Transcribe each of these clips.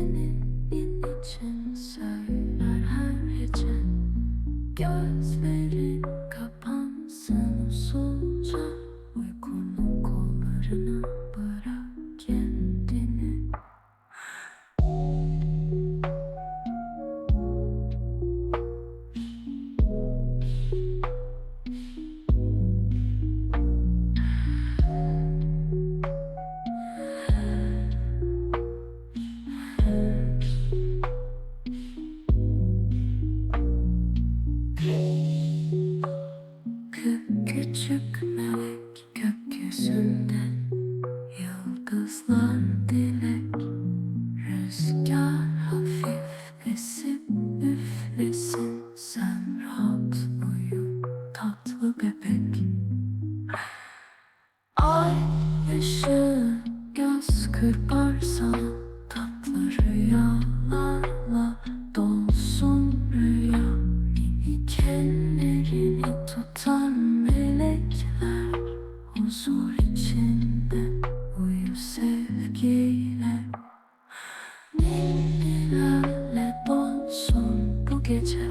Senin Küçük melek gökyüzünde Yıldızlar dilek Rüzgar hafif esip üflesin. Sen rahat uyu tatlı bebek. Ay ışığı göz kırpar sana. Tatlı rüyalarla dolsun rüya. Minik ellerini tutar gece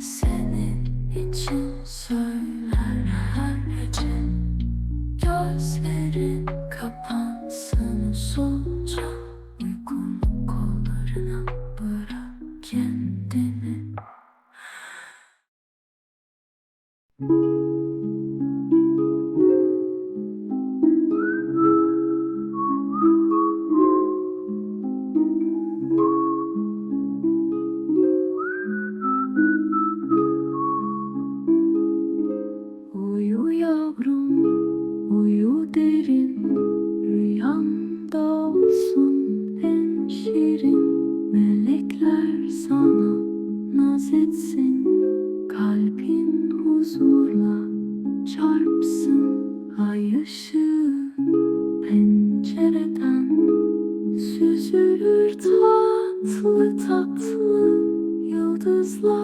Senin için söyler her gece. Gözlerin kapansın Melekler sana naz etsin Kalbin huzurla çarpsın Ay ışığı. Pencereden Süzülür tatlı tatlı Yıldızlar